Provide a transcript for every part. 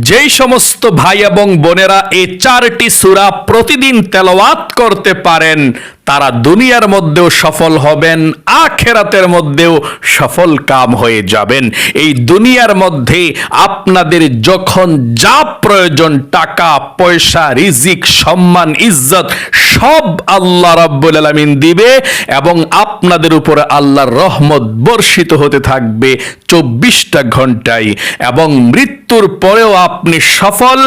যেই সমস্ত ভাই এবং বোনেরা এই চারটি সুরা প্রতিদিন তেলাওয়াত করতে পারেন তারা দুনিয়ার মধ্যেও সফল হবেন, আখেরাতের মধ্যেও সফল কাম হয়ে যাবেন। এই দুনিয়ার মধ্যে আপনাদের যখন যা প্রয়োজন, টাকা, পয়সা, রিজিক, সম্মান, ইজ্জত, সব আল্লাহ রাব্বুল আলামিন দিবে এবং আপনাদের উপরে আল্লাহর রহমত বর্ষিত হতে থাকবে চব্বিশটা ঘন্টায়। এবং মৃত্যুর পরেও আপনি সফল,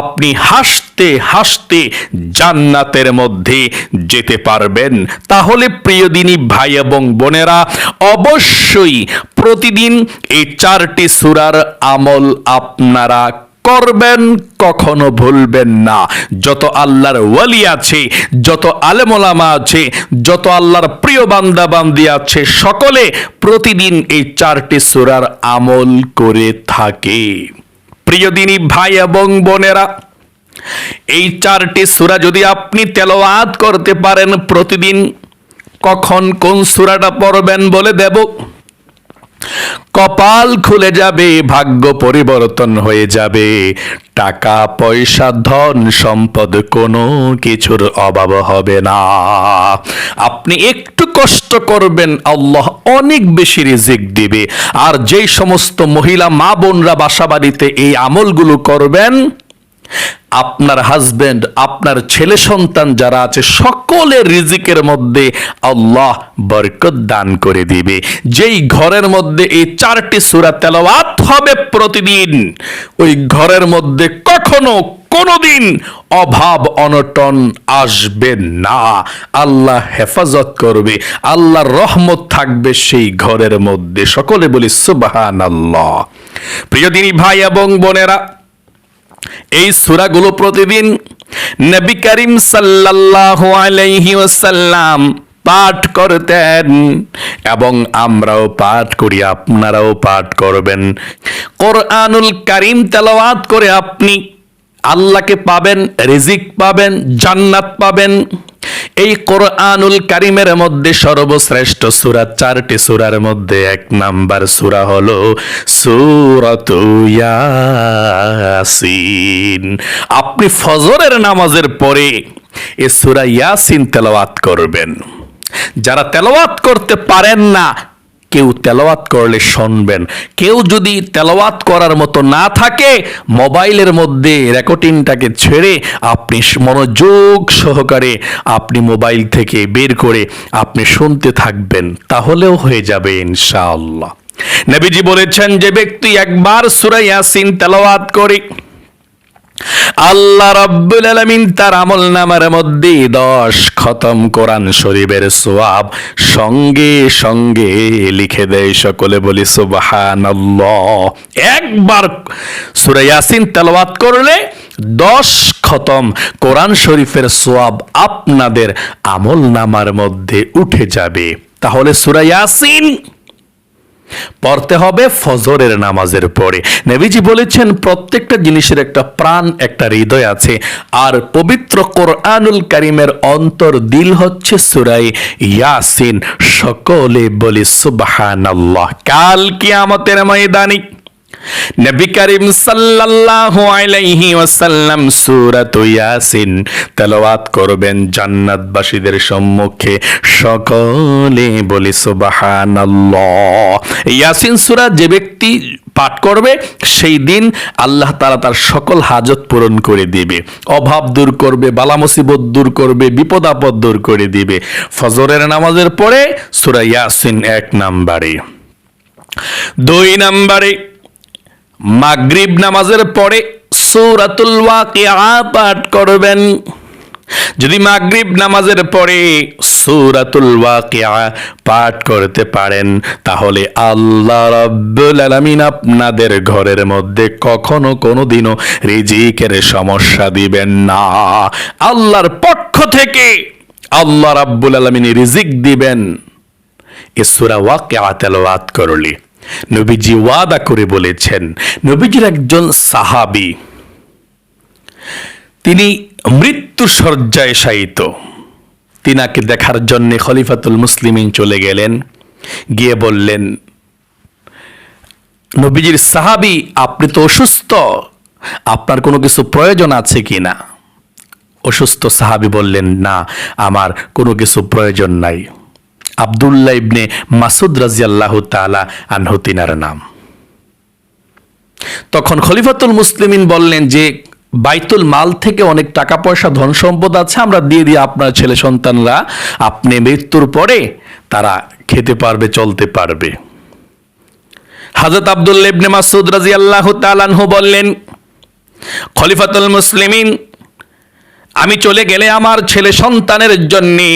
আপনি হাসতে হাসতে হাসতে জান্নাতের মধ্যে যেতে পারবেন। তাহলে প্রিয় দিনী ভাই এবং বোনেরা, অবশ্যই প্রতিদিন এই চারটি সুরার আমল আপনারা করবেন, কখনো ভুলবেন না। যত আল্লাহর ওয়ালি আছে, যত আলেমোলামা আছে, যত আল্লাহর প্রিয় বান্দা বান্দি আছে, সকলে প্রতিদিন এই চারটি সুরার আমল করে থাকে। প্রিয় দিনী ভাই এবং বোনেরা এই চারটি সূরা যদি আপনি তেলাওয়াত করতে পারেন প্রতিদিন, কখন কোন সূরাটা পড়বেন বলে দেব? কপাল খুলে যাবে, ভাগ্য পরিবর্তন হয়ে যাবে। টাকা, পয়সা, ধন সম্পদ কোনো কিছুর অভাব হবে না। আপনি একটু কষ্ট করবেন, আল্লাহ অনেক বেশি রিজিক দিবে। আর যেই সমস্ত মহিলা মা বোনরা বাসাবাড়িতে এই আমলগুলো করবেন আপনার হাজবেন্ড আপনার ছেলে সন্তান যারা আছে, সকলের রিজিকের মধ্যে আল্লাহ বরকত দান করে দিবে। যেই ঘরের মধ্যে এই চারটি সূরা তেলাওয়াত হবে প্রতিদিন, ওই ঘরের মধ্যে কখনো কোনোদিন অভাব অনটন আসবে না। আল্লাহ হেফাজত করবে, আল্লাহর রহমত থাকবে সেই ঘরের মধ্যে। সকলে বলি সুবাহান আল্লাহ প্রিয় দিনী ভাই এবং বোনেরা এই সুরাগুলো প্রতিদিন নবী করিম সাল্লাল্লাহু আলাইহি ওয়াসাল্লাম পাঠ করতেন এবং আমরাও পাঠ করি, আপনারাও পাঠ করবেন। কোরআনুল করিম তেলাওয়াত করে আপনি আল্লাহকে পাবেন, রিজিক পাবেন, জান্নাত পাবেন। এই কোরআনুল কারিমের মধ্যে সর্বশ্রেষ্ঠ সূরা, চারটি সূরার মধ্যে এক নাম্বার সূরা হলো ইয়াসিন। আপনি ফজরের নামাজের পরে এ সূরা ইয়াসিন তেলাওয়াত করবেন। যারা তেলাওয়াত করতে পারেন না কেউ তেলাওয়াত করলে শুনবেন। কেউ যদি তেলাওয়াত করার মতো না থাকে, মোবাইলের মধ্যে রেকর্ডিংটাকে ছেড়ে আপনি মনোযোগ সহকারে আপনি মোবাইল থেকে বের করে আপনি শুনতে থাকবেন, তাহলেও হয়ে যাবে ইনশাআল্লাহ। নবীজি বলেছেন, যে ব্যক্তি একবার সূরা ইয়াসিন তেলাওয়াত করে আল্লাহ রাব্বুল আলামিন তার আমল নামার মধ্যে দশ খতম কোরআন শরীফের সোয়াব সঙ্গে সঙ্গে লিখে দেয় সকলে বলি, সুবহানাল্লাহ। একবার সূরা ইয়াসিন তেলাওয়াত করলে দশ খতম কোরআন শরীফের সোয়াব আপনাদের আমল নামার মধ্যে উঠে যাবে। তাহলে সূরা ইয়াসিন পড়তে হবে ফজরের নামাজের পরে। নেবিজি বলেছেন, প্রত্যেকটা জিনিসের একটা প্রাণ, একটা হৃদয় আছে। আর পবিত্র কোরআনুল করিমের অন্তর দিল হচ্ছে সুরাই ইয়াসিন। সকলে বলি, সুবহানাল্লাহ, কাল কিয়ামতের ময়দানে নবী করিম সাল্লাল্লাহু আলাইহি ওয়াসাল্লাম সূরাত ইয়াসিন তেলাওয়াত করবেন জান্নাতবাসীদের সম্মুখে সকলে বলি সুবহানাল্লাহ। ইয়াসিন সূরা যে ব্যক্তি পাঠ করবে, সেই দিন আল্লাহ তাআলা তার সকল হাজত পূরণ করে দিবে। অভাব দূর করবে বালা মুসিবত দূর করবে বিপদ আপদ দূর করে দিবে। ফজরের নামাজের পরে সূরা ইয়াসিন এক নাম্বারে। দুই নাম্বারে মাগরিব নামাজের পরে সূরাতুল ওয়াকিয়া পাঠ করবেন। যদি মাগরিব নামাজের পরে সূরাতুল ওয়াকিয়া পাঠ করতে পারেন, তাহলে আল্লাহ রাব্বুল আলামিন আপনাদের ঘরের মধ্যে কখনো কোনোদিনও রিজিকের সমস্যা দিবেন না। আল্লাহর পক্ষ থেকে আল্লাহ রাব্বুল আলামিন রিজিক দিবেন। এ সূরা ওয়াকিয়া তেলাওয়াত করলে। নবীজি ওয়াদা করে বলেছেন, নবীজির একজন সাহাবি। তিনি মৃত্যু শয্যায় শায়িত। তিনাকে দেখার জন্য খলিফাতুল মুসলিমিন চলে গেলেন। গিয়ে বললেন, নবীজির সাহাবি, আপনি তো অসুস্থ, আপনার কোনো কিছু প্রয়োজন আছে কি না? অসুস্থ সাহাবি বললেন, না, আমার কোনো কিছু প্রয়োজন নাই। আবদুল্লাহ ইবনে মাসুদ রাজিয়াল্লাহ তালা আনহু তিনার নাম। তখন খলিফাতুল মুসলিমিন বললেন যে, বাইতুল মাল থেকে অনেক টাকা পয়সা ধন সম্পদ আছে, আমরা দিয়ে দিই আপনার ছেলে সন্তানরা, আপনি মৃত্যুর পরে তারা খেতে পারবে, চলতে পারবে। হাজরত আবদুল্লাহ ইবনে মাসুদ রাজিয়াল্লাহু তাআলাহু বললেন, খলিফাতুল মুসলিমিন, আমি চলে গেলে আমার ছেলে সন্তানের জন্যে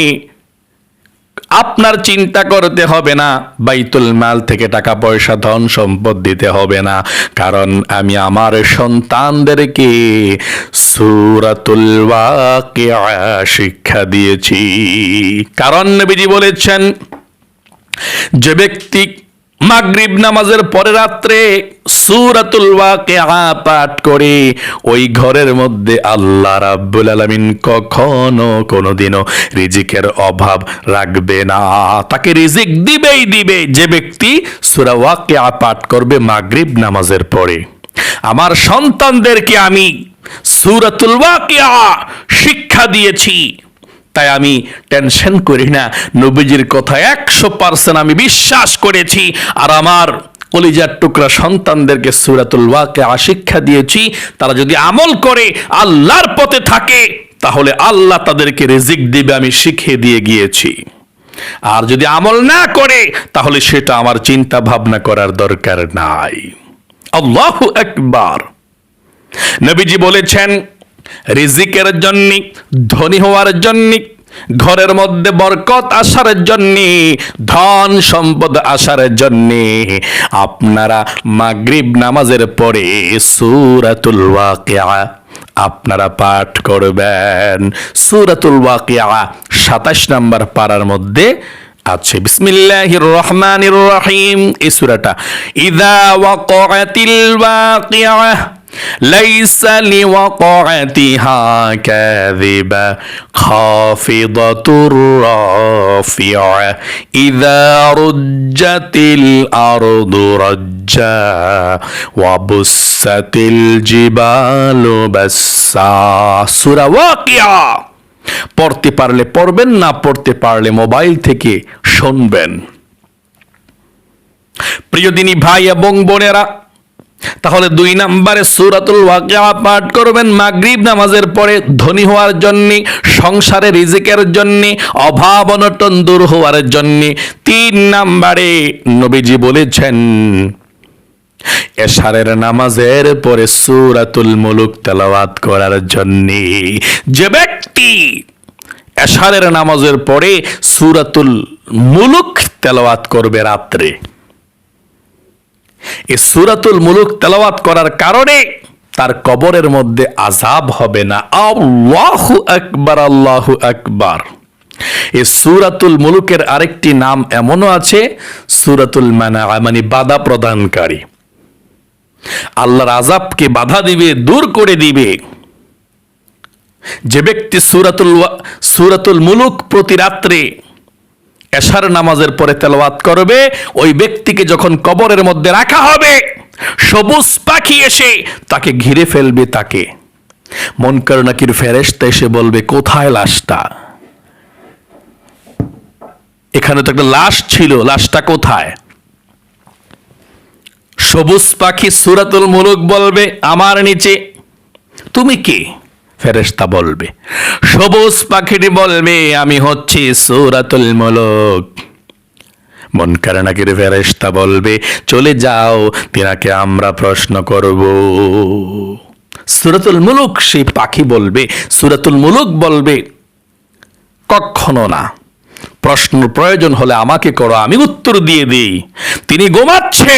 আপনার চিন্তা করতে হবে না। বাইতুল মাল থেকে টাকা পয়সা, ধন সম্পদ দিতে হবে না। কারণ আমি আমার সন্তানদেরকে সুরাতুল ওয়াকিয়া শিক্ষা দিয়েছি। কারণ নবীজি বলেছেন, যে ব্যক্তি মাগরিব নামাজের পরে রাত্রে সূরাতুল ওয়াকিয়া পাঠ করে। ওই ঘরের মধ্যে আল্লাহ রাব্বুল আলামিন কখনো কোনোদিনও রিজিকের অভাব রাখবে না। তাকে রিজিক দিবেই দিবে যে ব্যক্তি সূরা ওয়াকিয়া পাঠ করবে মাগরিব নামাজের পরে। আমার সন্তানদেরকে আমি সূরাতুল ওয়াকিয়া শিক্ষা দিয়েছি। তাই আমি টেনশন করি না। নবীজির কথা একশো পার্সেন্ট আমি বিশ্বাস করেছি। আর আমার কলিজার টুকরা সন্তানদেরকে সুরাতুল ওয়াকে শিক্ষা দিয়েছি। তারা যদি আমল করে, আল্লাহর পথে থাকে, তাহলে আল্লাহ তাদেরকে রেজিক দিবে আমি শিখিয়ে দিয়ে গিয়েছি। আর যদি আমল না করে, তাহলে সেটা আমার চিন্তা ভাবনা করার দরকার নাই। আল্লাহ একবার। নবীজি বলেছেন রিজিকের জন্য, ধনী হওয়ার জন্য, ঘরের মধ্যে বরকত আসার জন্য, ধন সম্পদ আসার জন্য। আপনারা মাগরিব নামাজের পরে সূরাতুল ওয়াকিয়া আপনারা পাঠ করবেন। সূরাতুল ওয়াকিয়া 27 নম্বর পারার মধ্যে আছে। বিসমিল্লাহির রহমানির রহিম। এই সূরাটা ইযা ওয়াকাতিল ওয়াকিয়া ليس لوقعتها كاذبة خافضة رافعة إذا رجت الأرض رجا وبست الجبال بسا سورة واقعة পড়তে পারলে পড়বেন না পড়তে পারলে মোবাইল থেকে শুনবেন প্রিয় দিনী ভাই এবং বোনেরা তাহলে দুই নম্বরে সুরাতুল ওয়াকিয়া পাঠ করবেন। মাগরিব নামাজের পরে ধনী হওয়ার জন্য, সংসারে রিজিকের জন্য, অভাব অনটন দূর হওয়ার জন্য। তিন নম্বরে নবীজি বলেছেন, এশারের নামাজের পরে সুরাতুল মুলুক তেলাওয়াত করার জন্য যে ব্যক্তি এশারের নামাজের পরে সুরাতুল মুলুক তেলাওয়াত করবে রাত্রে এই সুরাতুল মুলুক তেলাওয়াত করার কারণে তার কবরের মধ্যে আজাব হবে না। আল্লাহু আকবার আল্লাহু আকবার। এই সুরাতুল মুলুকের আরেকটি নাম এমনও আছে, সুরাতুল মানা মানে বাধা প্রদানকারী। আল্লাহর আজাবকে বাধা দিবে, দূর করে দিবে। যে ব্যক্তি সুরাতুল সুরাতুল মুলুক প্রতি রাত্রে এশার নামাজের পরে তেলাওয়াত করবে, ওই ব্যক্তিকে যখন কবরের মধ্যে রাখা হবে, সবুজ পাখি এসে তাকে ঘিরে ফেলবে তাকে। মন নাকির ফেরেশতা এসে বলবে, কোথায় লাশটা? এখানে তো একটা লাশ ছিল, লাশটা কোথায়? সবুজ পাখি সুরাতুল মুলুক বলবে, আমার নিচে। তুমি কে? ফেরেশতা বলবে, সবুজ পাখিটি বলবে, আমি হচ্ছি সুরাতুল মুলুক। মন কারণাকির ফেরেশতা বলবে, চলে যাও, তিনাকে আমরা প্রশ্ন করব। সুরাতুল মুলুক সেই পাখি বলবে, সুরাতুল মুলুক বলবে, কখনো না। প্রশ্ন প্রয়োজন হলে আমাকে করো, আমি উত্তর দিয়ে দিই। তিনি গোমাচ্ছে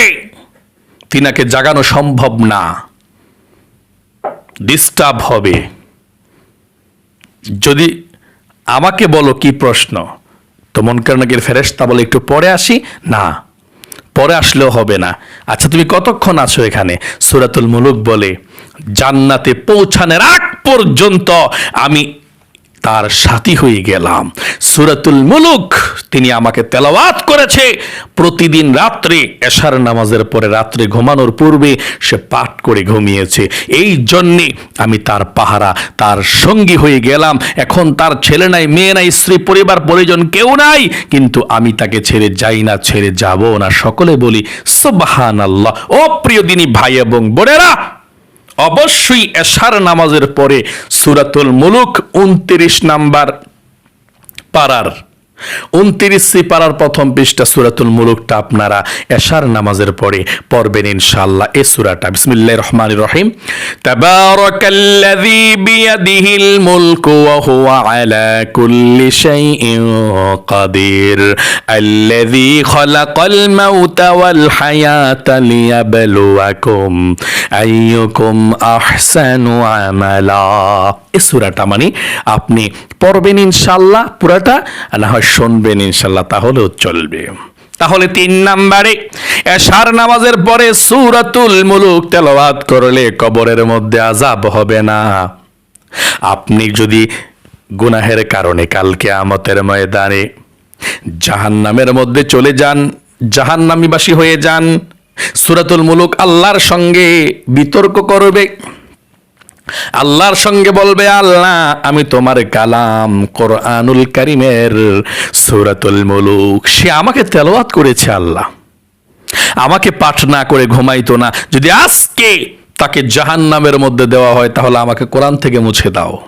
তিনাকে জাগানো সম্ভব না। ডিস্টার্ব হবে। যদি আমাকে বলো কি প্রশ্ন, তো মন নাকি ফেরেস্তা বলে একটু পরে আসি? না, পরে আসলেও হবে না। আচ্ছা তুমি কতক্ষণ আছো এখানে? সুরাতুল মুলুক বলে, জান্নাতে পৌঁছানোর আগ পর্যন্ত আমি তার সাথী হয়ে গেলাম। সুরাতুল মুলুক, তিনি আমাকে তেলাওয়াত করেছে। প্রতিদিন রাত্রে এশার নামাজের পরে রাত্রে ঘুমানোর পূর্বে সে পাঠ করে ঘুমিয়েছে। এই জন্যে আমি তার পাহারা, তার সঙ্গী হয়ে গেলাম। এখন তার ছেলে নাই, মেয়ে নাই, স্ত্রী, পরিবার, পরিজন কেউ নাই, কিন্তু আমি তাকে ছেড়ে যাই না, ছেড়ে যাব না। সকলে বলি সুবাহান আল্লাহ ও প্রিয় দিনী ভাই এবং বোনেরা অবশ্যই এশার নামাজের পরে সুরাতুল মুলুক উনত্রিশ নাম্বার পাড়ার উনত্রিশি পাড়ার প্রথম পৃষ্ঠা সুরাতুল মুলুকটা আপনারা এশার নামাজের পরে পড়বেন ইনশাআল্লাহ এ সুরাটা। বিসমিল্লাহির রহমানির রহিম। তাবারাকাল্লাযী মুলকু ওয়া হুয়া আলা কুল্লি শাইইন কাদির। আল্লাযী খালাকাল মাউতা ওয়াল হায়াতা লিয়াবলুয়াকুম আইয়ুকুম আহসানু আমালা। এই সুরাটা মানে আপনি পড়বেন ইনশাল্লাহ পুরাটা না হয় শুনবেন ইনশাল্লাহ তাহলেও চলবে। তাহলে তিন নাম্বারে, এশার নামাজের পরে সুরাতুল মুলুক তেলাওয়াত করলে কবরের মধ্যে আজাব হবে না। আপনি যদি গুনাহের কারণে কালকে আমতের ময়দানে জাহান্নামের মধ্যে চলে যান, জাহান্নামীবাসী হয়ে যান, সুরাতুল মুলুক আল্লাহর সঙ্গে বিতর্ক করবে আল্লাহর সঙ্গে বলবে, আল্লাহ, আমি তোমার কালাম কোরআনুল কারিমের সুরাতুল মুলুক। সে আমাকে তেলাওয়াত করেছে আল্লাহ। আমাকে পাঠ না করে ঘুমাইতো না। যদি আজকে তাকে জাহান্নামের মধ্যে দেওয়া হয়, তাহলে আমাকে কোরআন থেকে মুছে দাও।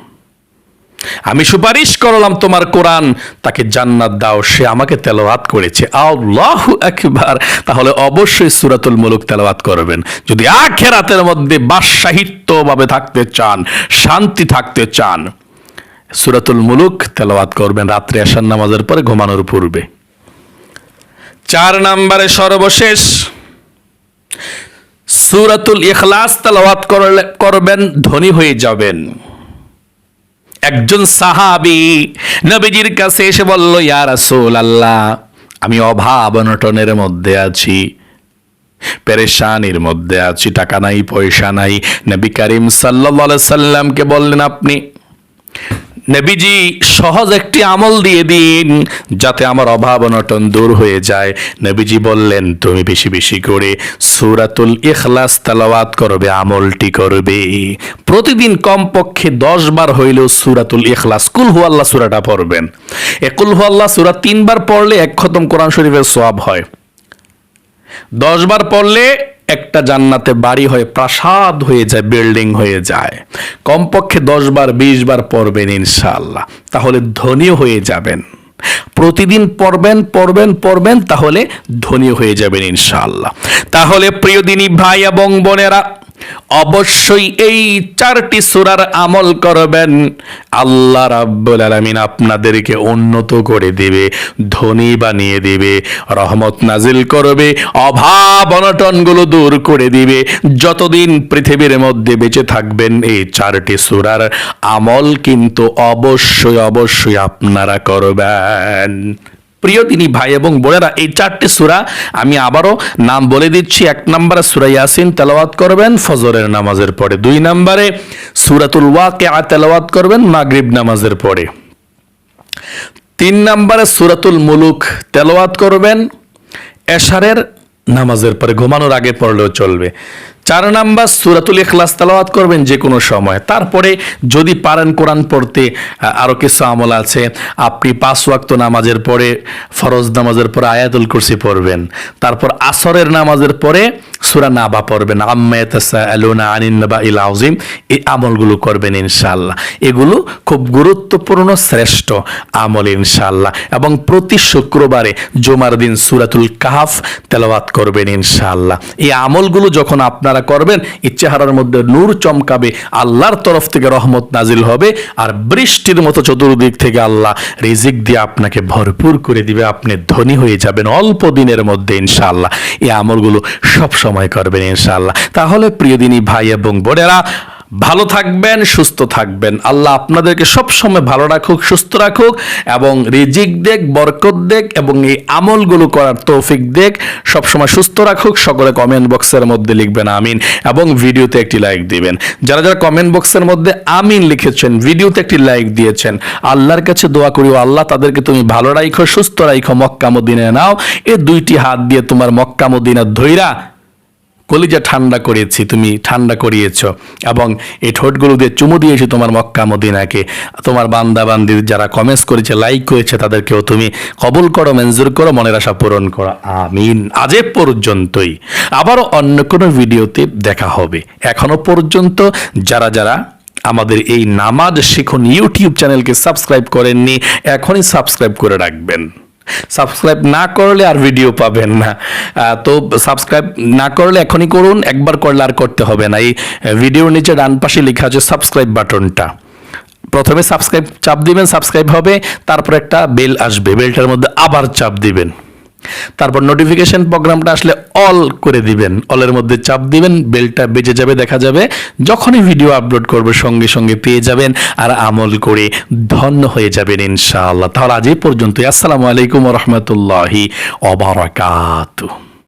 আমি সুপারিশ করলাম তোমার কোরআন, তাকে জান্নাত দাও, সে আমাকে তেলাওয়াত করেছে। আল্লাহ একবার তাহলে অবশ্যই সুরাতুল মুলুক তেলাওয়াত করবেন। যদি আখেরাতের মধ্যে বাদশাহিত্য ভাবে থাকতে চান, শান্তি থাকতে চান, সুরাতুল মুলুক তেলাওয়াত করবেন রাত্রে আসার নামাজের পরে ঘুমানোর পূর্বে। চার নম্বরে সর্বশেষ, সুরাতুল ইখলাস তেলাওয়াত করবেন, ধনী হয়ে যাবেন। একজন সাহাবি নবীজির কাছে এসে বলল, ইয়া রাসূল আল্লাহ আমি অভাব অনটনের মধ্যে আছি, পেরেশানির মধ্যে আছি, টাকা নাই, পয়সা নাই। নবী করিম সাল্লাল্লাহু সাল্লামকে বললেন, আপনি নবীজি, সহজ একটি আমল দিয়ে দিন, যাতে আমার অভাব অনটন দূর হয়ে যায়। নবীজি বললেন, তুমি বেশি বেশি করে সুরাতুল ইখলাস তালাওয়াত করবে, আমলটি করবে। প্রতিদিন কমপক্ষে দশ বার হইলেও সুরাতুল ইখলাস, কুল হু আল্লাহ সুরাটা পড়বেন। এ কুল হু আল্লাহ সুরা তিনবার পড়লে এক খতম কোরআন শরীফের সোয়াব হয়। দশ বার পড়লে একটা জান্নাতে বাড়ি হয়ে প্রাসাদ হয়ে যায় বিল্ডিং হয়ে যায়। কমপক্ষে দশ বার, বিশ বার পড়বেন ইনশাল্লাহ তাহলে ধনী হয়ে যাবেন। প্রতিদিন পড়বেন পড়বেন পড়বেন, তাহলে ধনী হয়ে যাবেন ইনশাল্লাহ তাহলে প্রিয় দিনী ভাই এবং বোনেরা অবশ্যই এই চারটি সুরার আমল করবেন। আল্লাহ রাব্বুল আলামিন আপনাদেরকে উন্নত করে দিবে, ধনী বানিয়ে দিবে, রহমত নাজিল করবে, অভাব অনটনগুলো দূর করে দিবে। যতদিন পৃথিবীর মধ্যে বেঁচে থাকবেন এই চারটি সুরার আমল কিন্তু অবশ্যই অবশ্যই আপনারা করবেন। প্রিয় তিনি ভাই এবং বোনেরা, এই চারটি সুরা আমি আবারও নাম বলে দিচ্ছি। এক নম্বরে সুরা ইয়াসিন, তেলাওয়াত করবেন, ফজরের নামাজের পরে। দুই নম্বরে সুরাতুল ওয়াকে আ তেলাওয়াত করবেন, মাগরিব নামাজের পরে। তিন নম্বরে সুরাতুল মুলুক, তেলাওয়াত করবেন, এশারের নামাজের পরে, ঘুমানোর আগে পড়লেও চলবে। চার নাম্বার সুরাতুল ইখলাস তালাওয়াত করবেন যে কোনো সময়। তারপরে যদি পারেন কোরআন পড়তে আহ, আরও কিছু আমল আছে আপনি পাঁচ ওয়াক্ত নামাজের পরে ফরজ নামাজের পরে আয়াতুল কুরসি পড়বেন। তারপর আসরের নামাজের পরে সুরা নাবা পড়বেন। আম্মা আলুনা আনিন ইল আউজিম এই আমলগুলো করবেন ইনশাল্লাহ এগুলো খুব গুরুত্বপূর্ণ শ্রেষ্ঠ আমল ইনশাল্লাহ এবং প্রতি শুক্রবারে জুমার দিন সুরাতুল কাহাফ তেলাওয়াত করবেন ইনশাল্লাহ এই আমলগুলো যখন আপনারা করবেন, ইচ্ছাহারার মধ্যে নূর চমকাবে, আল্লাহর তরফ থেকে রহমত নাজিল হবে, আর বৃষ্টির মতো চতুর্দিক থেকে আল্লাহ রিজিক দিয়ে আপনাকে ভরপুর করে দিবে, আপনি ধনী হয়ে যাবেন অল্প দিনের মধ্যে, ইনশাআল্লাহ। এই আমলগুলো সব সময় করবেন, ইনশাআল্লাহ। তাহলে প্রিয় দিনী ভাই এবং বোনেরা ভালো থাকবেন, সুস্থ থাকবেন। আল্লাহ আপনাদেরকে সবসময় ভালো রাখুক, সুস্থ রাখুক এবং রিজিক দেখ, বরকত দেখ এবং এই আমলগুলো করার তৌফিক দেখ। সবসময় সুস্থ রাখুক, সকলে কমেন্ট বক্সের মধ্যে লিখবেন, আমিন। এবং ভিডিওতে একটি লাইক দিবেন। যারা যারা কমেন্ট বক্সের মধ্যে আমিন লিখেছেন, ভিডিওতে একটি লাইক দিয়েছেন, আল্লাহর কাছে দোয়া করিও আল্লাহ তাদেরকে তুমি ভালো রাখো সুস্থ রাখো মক্কা মদিনায় নাও। এ দুইটি হাত দিয়ে তোমার মক্কা ধৈরা কলিজা ঠান্ডা করিয়েছি তুমি ঠান্ডা করিয়েছ। এবং এই ঠোঁটগুলো দিয়ে চুমু দিয়েছি তোমার মক্কা মদিনাকে। তোমার বান্দা বান্দি যারা কমেন্টস করেছে লাইক করেছে, তাদেরকেও তুমি কবুল করো, মঞ্জুর করো, মনের আশা পূরণ করো। আমিন। আজ পর্যন্তই। আবারও অন্য কোনো ভিডিওতে দেখা হবে। এখনও পর্যন্ত যারা যারা আমাদের এই নামাজ শিখুন ইউটিউব চ্যানেলকে সাবস্ক্রাইব করেননি, এখনই সাবস্ক্রাইব করে রাখবেন। সাবস্ক্রাইব না করলে আর ভিডিও পাবেন না। তো সাবস্ক্রাইব না করলে এখনই করুন, একবার করলে আর করতে হবে না। এই ভিডিওর নিচে ডান পাশে লেখা আছে সাবস্ক্রাইব বাটনটা। প্রথমে সাবস্ক্রাইব চাপ দিবেন, সাবস্ক্রাইব হবে, তারপর একটা বেল আসবে। বেলটার মধ্যে আবার চাপ দিবেন। তারপর নোটিফিকেশন প্রোগ্রামটা আসলে অল করে দিবেন। অলের মধ্যে চাপ দিবেন বেলটা বেজে যাবে, দেখা যাবে। যখনই ভিডিও আপলোড করবে, সঙ্গে সঙ্গে পেয়ে যাবেন আর আমল করে ধন্য হয়ে যাবেন ইনশাআল্লাহ। তাহলে আজ এই পর্যন্তই। আসসালামু আলাইকুম রহমতুল্লাহি অবরাকাতু